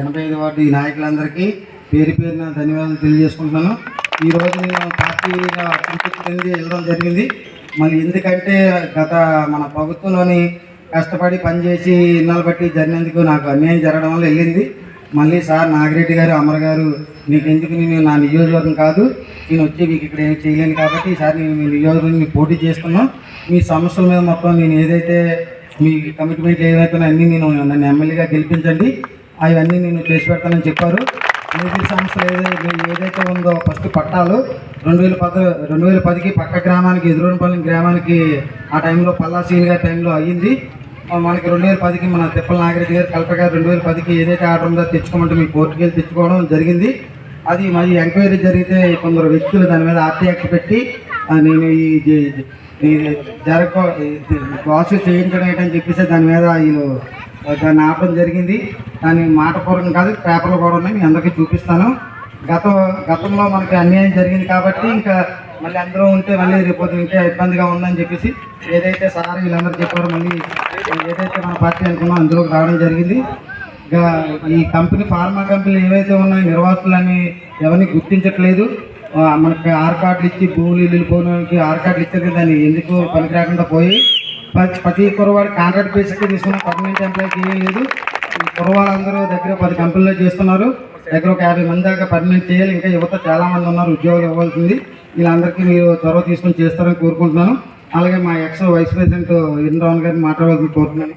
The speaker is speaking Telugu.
ఎనభై ఐదు వార్డు ఈ నాయకులందరికీ పేరు పేరున ధన్యవాదాలు తెలియజేసుకుంటున్నాను. ఈ రోజు నేను పార్టీగా సంతృప్తి చెంది వెళ్ళడం జరిగింది. మళ్ళీ ఎందుకంటే గత మన ప్రభుత్వంలోని కష్టపడి పనిచేసి ఇన్నాళ్ళు బట్టి జరిగినందుకు నాకు అన్యాయం జరగడం వల్ల వెళ్ళింది. మళ్ళీ సార్ నాగిరెడ్డి గారు అమర్ గారు మీకు ఎందుకు నేను నా నియోజకవర్గం కాదు నేను వచ్చి మీకు ఇక్కడ ఏమి చేయలేను కాబట్టి ఈసారి నేను మీ నియోజకవర్గం పోటీ చేస్తున్నాను. మీ సమస్యల మీద మొత్తం నేను ఏదైతే మీ కమిట్మెంట్ ఏదైతే అన్నీ నేను నన్ను ఎమ్మెల్యేగా గెలిపించండి అవన్నీ నేను చేసి పెడతానని చెప్పారు. నీటి సంస్థ ఏదైతే ఏదైతే ఉందో ఫస్ట్ పట్టాలు రెండు వేల పద రెండు వేల పదికి పక్క గ్రామానికి ఎదురుపల్లి గ్రామానికి ఆ టైంలో పల్లా సీన్ గారి టైంలో అయ్యింది. మనకి రెండు వేల పదికి మన తిప్పల నాగిరెడ్డి గారు కలెక్టర్ గారు రెండు వేల పదికి ఏదైతే ఆర్డర్ ఉందో తెచ్చుకోమంటే మీ కోర్టుకి వెళ్ళి తెచ్చుకోవడం జరిగింది. అది మరి ఎంక్వైరీ జరిగితే కొందరు వ్యక్తులు దాని మీద ఆర్టీ యాక్ట్ పెట్టి నేను ఈ జరగ ప్రాసెస్ చేయించడం ఏంటని చెప్పేసి దాని మీద వీళ్ళు దాన్ని ఆపడం జరిగింది. దాని మాట పూర్వకం కాదు పేపర్లు కూడా ఉన్నాయి మీ అందరికీ చూపిస్తాను. గత గతంలో మనకి అన్యాయం జరిగింది కాబట్టి ఇంకా మళ్ళీ అందరూ ఉంటే మళ్ళీ రేపు ఇంకా ఇబ్బందిగా ఉందని చెప్పేసి ఏదైతే సార్ వీళ్ళందరూ చెప్పారో మళ్ళీ ఏదైతే మన పార్టీ అనుకున్నాం అందులోకి రావడం జరిగింది. ఇంకా ఈ కంపెనీ ఫార్మా కంపెనీలు ఏవైతే ఉన్నాయో నిర్వాహకులని ఎవరిని గుర్తించట్లేదు. మనకి ఆర్ కార్డులు ఇచ్చి భూములు ఇల్లు పోవడానికి ఆర్ కార్డులు ఇచ్చారు కదా దాన్ని ఎందుకు పనికి రాకుండా పోయి ప్రతి ప్రతి కురవాడు కాంట్రాక్ట్ బేసిక్గా తీసుకున్న పర్మనెంట్ ఎంప్లాయీకి ఏమీ లేదు. ఈ కురవాళ్ళందరూ దగ్గర పది కంపెనీలో చేస్తున్నారు. దగ్గర ఒక యాభై మంది దాకా పర్మనెంట్ చేయాలి. ఇంకా యువత చాలామంది ఉన్నారు ఉద్యోగాలు ఇవ్వాల్సింది. వీళ్ళందరికీ మీరు చొరవ తీసుకొని చేస్తారని కోరుకుంటున్నాను. అలాగే మా ఎక్స్ వైస్ ప్రెసిడెంట్ ఇంద్రావన్ గారిని మాట్లాడాలని కోరుతున్నాను.